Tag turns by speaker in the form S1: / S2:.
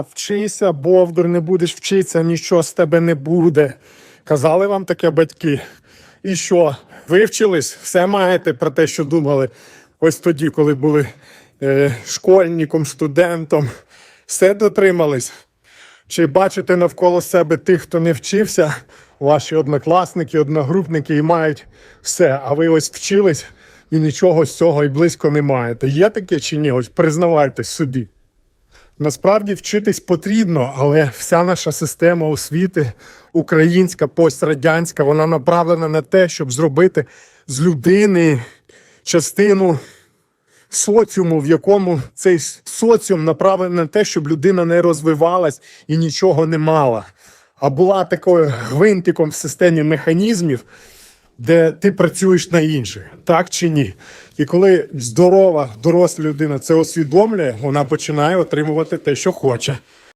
S1: вчися, вчися, бовдур, не будеш вчитися, нічого з тебе не буде. Казали вам таке батьки. І що? Вивчились, все маєте про те, що думали ось тоді, коли були е, школьником, студентом. Все дотримались. Чи бачите навколо себе тих, хто не вчився, ваші однокласники, одногрупники і мають все, а ви ось вчились і нічого з цього і близько не маєте. Є таке чи ні? Ось признавайтесь собі. Насправді вчитись потрібно, але вся наша система освіти, українська, пострадянська, вона направлена на те, щоб зробити з людини частину соціуму, в якому цей соціум направлений на те, щоб людина не розвивалась і нічого не мала, а була такою гвинтиком в системі механізмів, де ти працюєш на інших, так чи ні? І коли здорова, доросла людина це усвідомлює, вона починає отримувати те, що хоче.